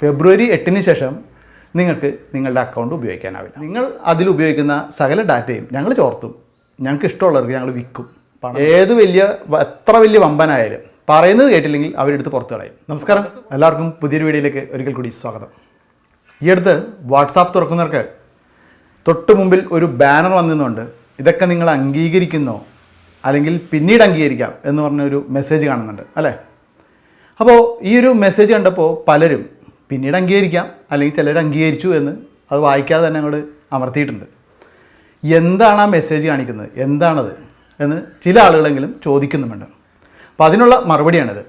ഫെബ്രുവരി എട്ടിന് ശേഷം നിങ്ങൾക്ക് നിങ്ങളുടെ അക്കൗണ്ട് ഉപയോഗിക്കാനാവില്ല. നിങ്ങൾ അതിൽ ഉപയോഗിക്കുന്ന സകല ഡാറ്റയും ഞങ്ങൾ ചോർത്തും. ഞങ്ങൾക്ക് ഇഷ്ടമുള്ളവർക്ക് ഞങ്ങൾ വിൽക്കും. ഏത് വലിയ എത്ര വലിയ വമ്പനായാലും പറയുന്നത് കേട്ടില്ലെങ്കിൽ അവരെടുത്ത് പുറത്തു കളയും. നമസ്കാരം. എല്ലാവർക്കും പുതിയൊരു വീഡിയോയിലേക്ക് ഒരിക്കൽ കൂടി സ്വാഗതം. ഈ അടുത്ത് വാട്സാപ്പ് തുറക്കുന്നവർക്ക് തൊട്ട് മുമ്പിൽ ഒരു ബാനർ വന്നിരുന്നുണ്ട്. ഇതൊക്കെ നിങ്ങൾ അംഗീകരിക്കുന്നോ? അല്ലെങ്കിൽ പിന്നീട് അംഗീകരിക്കാം എന്ന് പറഞ്ഞൊരു മെസ്സേജ് കാണുന്നുണ്ട്. അല്ലേ? അപ്പോൾ ഈ ഒരു മെസ്സേജ് കണ്ടപ്പോൾ പലരും പിന്നീട് അംഗീകരിക്കാം. അല്ലെങ്കിൽ ചിലർ അംഗീകരിച്ചു എന്ന് അത് വായിക്കാതെ തന്നെ അങ്ങോട്ട് അമർത്തിയിട്ടുണ്ട്. എന്താണ് ആ മെസ്സേജ് കാണിക്കുന്നത്? എന്താണത്? എന്ന് ചില ആളുകളെങ്കിലും ചോദിക്കുന്നുമുണ്ട്. അപ്പോൾ അതിനുള്ള മറുപടിയാണിത്.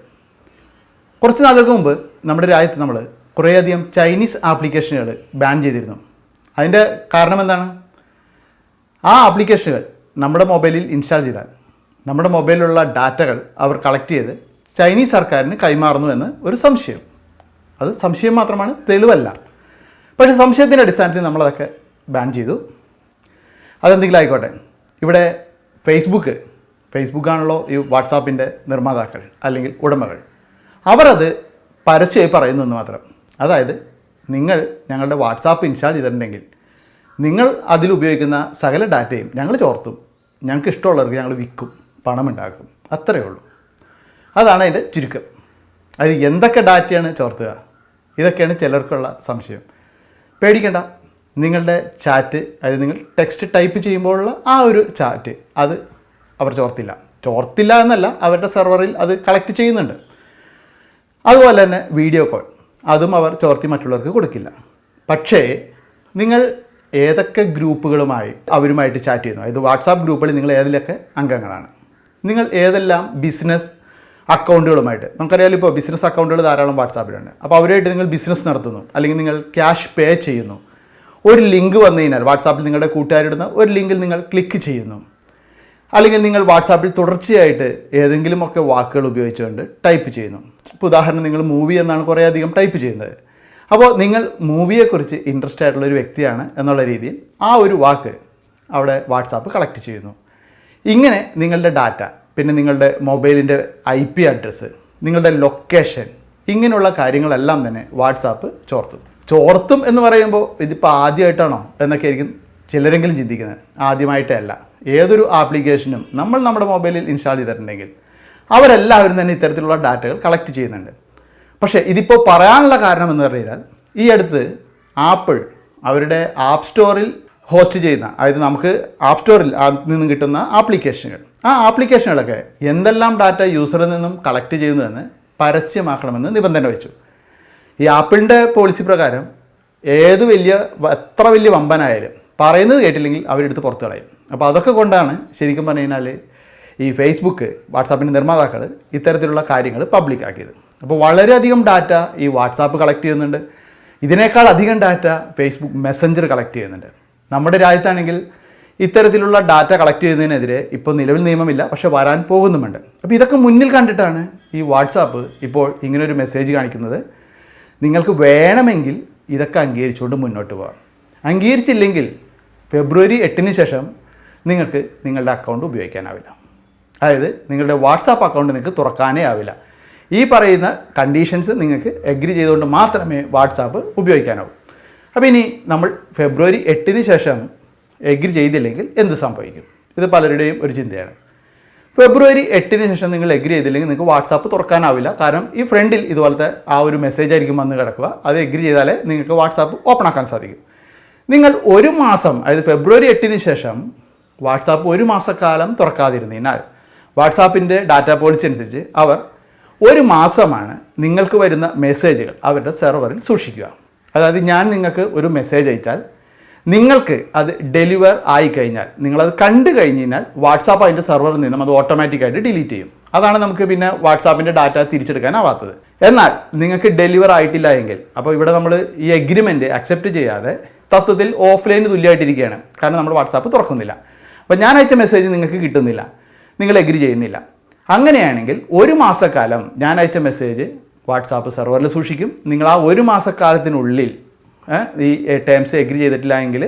കുറച്ച് നാളുകൾക്ക് മുമ്പ് നമ്മുടെ രാജ്യത്ത് നമ്മൾ കുറേയധികം ചൈനീസ് ആപ്ലിക്കേഷനുകൾ ബാൻ ചെയ്തിരുന്നു. അതിന്റെ കാരണം എന്താണ്? ആ ആപ്ലിക്കേഷനുകൾ നമ്മുടെ മൊബൈലിൽ ഇൻസ്റ്റാൾ ചെയ്താൽ നമ്മുടെ മൊബൈലിലുള്ള ഡാറ്റകൾ അവർ കളക്ട് ചെയ്ത് ചൈനീസ് സർക്കാരിന് കൈമാറുന്നു എന്ന് ഒരു സംശയം. അത് സംശയം മാത്രമാണ് തെളിവല്ല. പക്ഷേ സംശയത്തിന്റെ അടിസ്ഥാനത്തിൽ നമ്മളതൊക്കെ ബാൻ ചെയ്തു. അതെന്തെങ്കിലും ആയിക്കോട്ടെ ഇവിടെ ഫേസ്ബുക്ക് ഫേസ്ബുക്കാണല്ലോ ഈ വാട്സാപ്പിന്റെ നിർമ്മാതാക്കൾ അല്ലെങ്കിൽ ഉടമകൾ. അവരത് പരസ്യമായി പറയുന്നു എന്ന് മാത്രം. അതായത് നിങ്ങൾ ഞങ്ങളുടെ വാട്സാപ്പ് ഇൻസ്റ്റാൾ ചെയ്തിട്ടുണ്ടെങ്കിൽ നിങ്ങൾ അതിൽ ഉപയോഗിക്കുന്ന സകല ഡാറ്റയും ഞങ്ങൾ ചോർത്തും. ഞങ്ങൾക്ക് ഇഷ്ടമുള്ളവർക്ക് ഞങ്ങൾ വിൽക്കും പണമുണ്ടാക്കും. അത്രയേ ഉള്ളൂ. അതാണ് അതിന്റെ ചുരുക്കം. അത് എന്തൊക്കെ ഡാറ്റയാണ് ചോർത്തുക? ഇതൊക്കെയാണ് ചിലർക്കുള്ള സംശയം. പേടിക്കണ്ട. നിങ്ങളുടെ ചാറ്റ് അതായത് നിങ്ങൾ ടെക്സ്റ്റ് ടൈപ്പ് ചെയ്യുമ്പോഴുള്ള ആ ഒരു ചാറ്റ് അത് അവർ ചോർത്തില്ല. ചോർത്തില്ല എന്നല്ല അവരുടെ സെർവറിൽ അത് കളക്ട് ചെയ്യുന്നുണ്ട്. അതുപോലെ തന്നെ വീഡിയോ കോൾ അതും അവർ ചോർത്തി മറ്റുള്ളവർക്ക് കൊടുക്കില്ല. പക്ഷേ നിങ്ങൾ ഏതൊക്കെ ഗ്രൂപ്പുകളുമായി അവരുമായിട്ട് ചാറ്റ് ചെയ്യുന്നു? അതായത് വാട്സാപ്പ് ഗ്രൂപ്പുകളിൽ നിങ്ങൾ ഏതിലൊക്കെ അംഗങ്ങളാണ്? നിങ്ങൾ ഏതെല്ലാം ബിസിനസ് അക്കൗണ്ടുകളുമായിട്ട് നമുക്കറിയാലോ ഇപ്പോൾ ബിസിനസ് അക്കൗണ്ടുകൾ ധാരാളം വാട്സാപ്പിലുണ്ട്. അപ്പോൾ അവരുമായിട്ട് നിങ്ങൾ ബിസിനസ് നടത്തുന്നു. അല്ലെങ്കിൽ നിങ്ങൾ ക്യാഷ് പേ ചെയ്യുന്നു. ഒരു ലിങ്ക് വന്നു കഴിഞ്ഞാൽ വാട്സാപ്പിൽ നിങ്ങളുടെ കൂട്ടുകാരിടുന്ന ഒരു ലിങ്കിൽ നിങ്ങൾ ക്ലിക്ക് ചെയ്യുന്നു. അല്ലെങ്കിൽ നിങ്ങൾ വാട്സാപ്പിൽ തുടർച്ചയായിട്ട് ഏതെങ്കിലുമൊക്കെ വാക്കുകൾ ഉപയോഗിച്ചുകൊണ്ട് ടൈപ്പ് ചെയ്യുന്നു. ഇപ്പോൾ ഉദാഹരണം നിങ്ങൾ മൂവി എന്നാണ് കുറേ അധികം ടൈപ്പ് ചെയ്യുന്നത്. അപ്പോൾ നിങ്ങൾ മൂവിയെക്കുറിച്ച് ഇൻട്രസ്റ്റ് ആയിട്ടുള്ള ഒരു വ്യക്തിയാണ് എന്നുള്ള രീതിയിൽ ആ ഒരു വാക്ക് അവിടെ വാട്സാപ്പ് കളക്ട് ചെയ്യുന്നു. ഇങ്ങനെ നിങ്ങളുടെ ഡാറ്റ പിന്നെ നിങ്ങളുടെ മൊബൈലിന്റെ ഐ പി അഡ്രസ്സ് നിങ്ങളുടെ ലൊക്കേഷൻ ഇങ്ങനെയുള്ള കാര്യങ്ങളെല്ലാം തന്നെ വാട്സാപ്പ് ചോർത്തും. ചോർത്തും എന്ന് പറയുമ്പോൾ ഇതിപ്പോൾ ആദ്യമായിട്ടാണോ എന്നൊക്കെ ആയിരിക്കും ചിലരെങ്കിലും ചിന്തിക്കുന്നത്. ആദ്യമായിട്ടല്ല. ഏതൊരു ആപ്ലിക്കേഷനും നമ്മൾ നമ്മുടെ മൊബൈലിൽ ഇൻസ്റ്റാൾ ചെയ്തിട്ടുണ്ടെങ്കിൽ അവരെല്ലാവരും തന്നെ ഇത്തരത്തിലുള്ള ഡാറ്റകൾ കളക്ട് ചെയ്യുന്നുണ്ട്. പക്ഷേ ഇതിപ്പോൾ പറയാനുള്ള കാരണം എന്ന് പറഞ്ഞു കഴിഞ്ഞാൽ ഈ അടുത്ത് ആപ്പിൾ അവരുടെ ആപ്പ് സ്റ്റോറിൽ ഹോസ്റ്റ് ചെയ്യുന്ന അതായത് നമുക്ക് ആപ്പ് സ്റ്റോറിൽ നിന്നും കിട്ടുന്ന ആപ്ലിക്കേഷനുകൾ ആ ആപ്ലിക്കേഷനുകളൊക്കെ എന്തെല്ലാം ഡാറ്റ യൂസറിൽ നിന്നും കളക്ട് ചെയ്യുന്നതെന്ന് പരസ്യമാക്കണമെന്ന് നിബന്ധന വെച്ചു. ഈ ആപ്പിളിന്റെ പോളിസി പ്രകാരം ഏത് വലിയ എത്ര വലിയ വമ്പനായാലും പറയുന്നത് കേട്ടില്ലെങ്കിൽ അവരെടുത്ത് പുറത്തു കളയും. അപ്പോൾ അതൊക്കെ കൊണ്ടാണ് ശരിക്കും പറഞ്ഞു കഴിഞ്ഞാൽ ഈ ഫേസ്ബുക്ക് വാട്സാപ്പിന്റെ നിർമ്മാതാക്കൾ ഇത്തരത്തിലുള്ള കാര്യങ്ങൾ പബ്ലിക് ആക്കിയത്. അപ്പോൾ വളരെയധികം ഡാറ്റ ഈ വാട്സാപ്പ് കളക്ട് ചെയ്യുന്നുണ്ട്. ഇതിനേക്കാൾ അധികം ഡാറ്റ ഫേസ്ബുക്ക് മെസ്സഞ്ചർ കളക്ട് ചെയ്യുന്നുണ്ട്. നമ്മുടെ രാജ്യത്താണെങ്കിൽ ഇത്തരത്തിലുള്ള ഡാറ്റ കളക്ട് ചെയ്യുന്നതിനെതിരെ ഇപ്പോൾ നിലവിൽ നിയമമില്ല പക്ഷെ വരാൻ പോകുന്നുമുണ്ട്. അപ്പോൾ ഇതൊക്കെ മുന്നിൽ കണ്ടിട്ടാണ് ഈ വാട്സാപ്പ് ഇപ്പോൾ ഇങ്ങനൊരു മെസ്സേജ് കാണിക്കുന്നത്. നിങ്ങൾക്ക് വേണമെങ്കിൽ ഇതൊക്കെ അംഗീകരിച്ചുകൊണ്ട് മുന്നോട്ട് പോകാം. അംഗീകരിച്ചില്ലെങ്കിൽ ഫെബ്രുവരി എട്ടിന് ശേഷം നിങ്ങൾക്ക് നിങ്ങളുടെ അക്കൗണ്ട് ഉപയോഗിക്കാനാവില്ല. അതായത് നിങ്ങളുടെ വാട്സാപ്പ് അക്കൗണ്ട് നിങ്ങൾക്ക് തുറക്കാനേ ആവില്ല. ഈ പറയുന്ന കണ്ടീഷൻസ് നിങ്ങൾക്ക് എഗ്രി ചെയ്തുകൊണ്ട് മാത്രമേ വാട്സാപ്പ് ഉപയോഗിക്കാനാവൂ. അപ്പോൾ ഇനി നമ്മൾ ഫെബ്രുവരി എട്ടിന് ശേഷം എഗ്രി ചെയ്തില്ലെങ്കിൽ എന്ത് സംഭവിക്കും? ഇത് പലരുടെയും ഒരു ചിന്തയാണ്. ഫെബ്രുവരി എട്ടിന് ശേഷം നിങ്ങൾ എഗ്രി ചെയ്തില്ലെങ്കിൽ നിങ്ങൾക്ക് വാട്സാപ്പ് തുറക്കാനാവില്ല. കാരണം ഈ ഫ്രണ്ടിൽ ഇതുപോലത്തെ ആ ഒരു മെസ്സേജ് ആയിരിക്കും വന്ന് കിടക്കുക. അത് എഗ്രി ചെയ്താലേ നിങ്ങൾക്ക് വാട്സാപ്പ് ഓപ്പൺ ആക്കാൻ സാധിക്കും. നിങ്ങൾ ഒരു മാസം അതായത് ഫെബ്രുവരി എട്ടിന് ശേഷം വാട്സാപ്പ് ഒരു മാസക്കാലം തുറക്കാതിരുന്നതിനാൽ വാട്സാപ്പിന്റെ ഡാറ്റ പോളിസി അനുസരിച്ച് അവർ ഒരു മാസമാണ് നിങ്ങൾക്ക് വരുന്ന മെസ്സേജുകൾ അവരുടെ സെർവറിൽ സൂക്ഷിക്കുക. അതായത് ഞാൻ നിങ്ങൾക്ക് ഒരു മെസ്സേജ് അയച്ചാൽ നിങ്ങൾക്ക് അത് ഡെലിവർ ആയി കഴിഞ്ഞാൽ നിങ്ങളത് കണ്ടു കഴിഞ്ഞ് കഴിഞ്ഞാൽ വാട്സാപ്പ് അതിന്റെ സെർവറിൽ നിന്നും അത് ഓട്ടോമാറ്റിക്കായിട്ട് ഡിലീറ്റ് ചെയ്യും. അതാണ് നമുക്ക് പിന്നെ വാട്സാപ്പിന്റെ ഡാറ്റ തിരിച്ചെടുക്കാനാവാത്തത്. എന്നാൽ നിങ്ങൾക്ക് ഡെലിവർ ആയിട്ടില്ല എങ്കിൽ അപ്പോൾ ഇവിടെ നമ്മൾ ഈ എഗ്രിമെന്റ് അക്സെപ്റ്റ് ചെയ്യാതെ തത്വത്തിൽ ഓഫ്ലൈന് തുല്യമായിട്ടിരിക്കുകയാണ്. കാരണം നമ്മൾ വാട്സാപ്പ് തുറക്കുന്നില്ല. അപ്പോൾ ഞാൻ അയച്ച മെസ്സേജ് നിങ്ങൾക്ക് കിട്ടുന്നില്ല. നിങ്ങൾ എഗ്രി ചെയ്യുന്നില്ല. അങ്ങനെയാണെങ്കിൽ ഒരു മാസക്കാലം ഞാൻ അയച്ച മെസ്സേജ് വാട്സാപ്പ് സെർവറിൽ സൂക്ഷിക്കും. നിങ്ങൾ ആ ഒരു മാസക്കാലത്തിനുള്ളിൽ ഈ ടേംസ് എഗ്രി ചെയ്തിട്ടില്ല എങ്കിൽ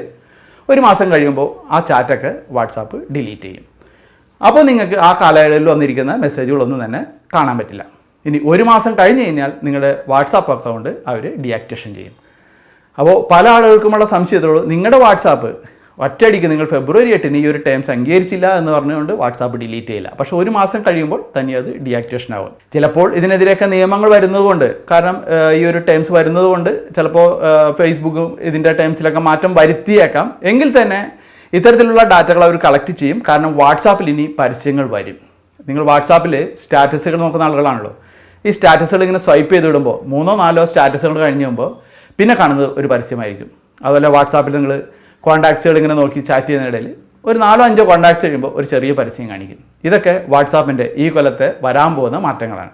ഒരു മാസം കഴിയുമ്പോൾ ആ ചാറ്റൊക്കെ വാട്സാപ്പ് ഡിലീറ്റ് ചെയ്യും. അപ്പോൾ നിങ്ങൾക്ക് ആ കാലയളവിൽ വന്നിരിക്കുന്ന മെസ്സേജുകളൊന്നും തന്നെ കാണാൻ പറ്റില്ല. ഇനി ഒരു മാസം കഴിഞ്ഞ് കഴിഞ്ഞാൽ നിങ്ങളുടെ വാട്സാപ്പ് അക്കൗണ്ട് അവർ ഡിയാക്ടിവേഷൻ ചെയ്യും. അപ്പോൾ പല ആളുകൾക്കുമുള്ള സംശയത്തോട് നിങ്ങളുടെ വാട്സാപ്പ് ഒറ്റയടിക്ക് നിങ്ങൾ ഫെബ്രുവരി എട്ടിന് ഈ ഒരു ടേംസ് അംഗീകരിച്ചില്ല എന്ന് പറഞ്ഞുകൊണ്ട് വാട്സാപ്പ് ഡിലീറ്റ് ചെയ്യില്ല. പക്ഷേ ഒരു മാസം കഴിയുമ്പോൾ തന്നെ അത് ഡീആക്ടിവേഷൻ ആവും. ചിലപ്പോൾ ഇതിനെതിരെയൊക്കെ നിയമങ്ങൾ വരുന്നതുകൊണ്ട് കാരണം ഈ ഒരു ടേംസ് വരുന്നതുകൊണ്ട് ചിലപ്പോൾ ഫേസ്ബുക്കും ഇതിന്റെ ടേംസിലൊക്കെ മാറ്റം വരുത്തിയേക്കാം. എങ്കിൽ തന്നെ ഇത്തരത്തിലുള്ള ഡാറ്റകൾ അവർ കളക്ട് ചെയ്യും. കാരണം വാട്സാപ്പിൽ ഇനി പരസ്യങ്ങൾ വരും. നിങ്ങൾ വാട്സാപ്പിൽ സ്റ്റാറ്റസുകൾ നോക്കുന്ന ആളുകളാണല്ലോ. ഈ സ്റ്റാറ്റസുകൾ ഇങ്ങനെ സ്വൈപ്പ് ചെയ്ത് വിടുമ്പോൾ മൂന്നോ നാലോ സ്റ്റാറ്റസുകൾ കഴിഞ്ഞ് പിന്നെ കാണുന്നത് ഒരു പരസ്യമായിരിക്കും. അതുപോലെ വാട്സാപ്പിൽ നിങ്ങൾ കോൺടാക്ട്സുകൾ ഇങ്ങനെ നോക്കി ചാറ്റ് ചെയ്യുന്നതിനിടയിൽ ഒരു നാലോ അഞ്ചോ കോൺടാക്ട്സ് കഴിയുമ്പോൾ ഒരു ചെറിയ പരസ്യം കാണിക്കും. ഇതൊക്കെ വാട്സാപ്പിന്റെ ഈ കൊല്ലത്തെ വരാൻ പോകുന്ന മാറ്റങ്ങളാണ്.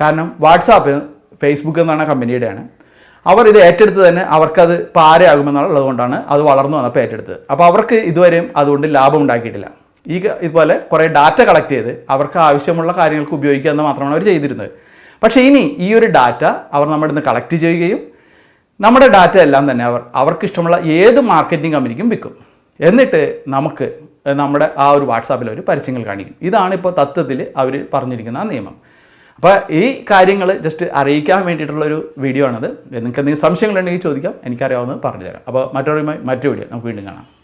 കാരണം വാട്സാപ്പ് ഫേസ്ബുക്ക് എന്ന് പറഞ്ഞ കമ്പനിയുടെയാണ് അവർ ഇത് ഏറ്റെടുത്ത് തന്നെ അവർക്കത് പാരയാകുമെന്നുള്ളത് കൊണ്ടാണ് അത് വളർന്നു വന്നപ്പോൾ ഏറ്റെടുത്തത്. അപ്പോൾ അവർക്ക് ഇതുവരെയും അതുകൊണ്ട് ലാഭം ഉണ്ടാക്കിയിട്ടില്ല. ഈ ഇതുപോലെ കുറേ ഡാറ്റ കളക്ട് ചെയ്ത് അവർക്ക് ആവശ്യമുള്ള കാര്യങ്ങൾക്ക് ഉപയോഗിക്കുക എന്ന് മാത്രമാണ് അവർ ചെയ്തിരുന്നത്. പക്ഷേ ഇനി ഈ ഒരു ഡാറ്റ അവർ നമ്മുടെ നിന്ന് കളക്ട് ചെയ്യുകയും നമ്മുടെ ഡാറ്റ എല്ലാം തന്നെ അവർ അവർക്ക് ഇഷ്ടമുള്ള ഏത് മാർക്കറ്റിംഗ് കമ്പനിക്കും വിൽക്കും. എന്നിട്ട് നമുക്ക് നമ്മുടെ ആ ഒരു വാട്സാപ്പിൽ ഒരു പരസ്യങ്ങൾ കാണിക്കും ഇതാണ് ഇപ്പോൾ തത്വത്തിൽ അവർ പറഞ്ഞിരിക്കുന്ന നിയമം. അപ്പോൾ ഈ കാര്യങ്ങൾ ജസ്റ്റ് അറിയിക്കാൻ വേണ്ടിയിട്ടുള്ളൊരു വീഡിയോ ആണത്. നിങ്ങൾക്ക് എന്തെങ്കിലും സംശയങ്ങളുണ്ടെങ്കിൽ ചോദിക്കാം എനിക്കറിയാവുന്നത് പറഞ്ഞുതരാം. അപ്പോൾ മറ്റൊരു മറ്റു വീഡിയോ നമുക്ക് വീണ്ടും കാണാം.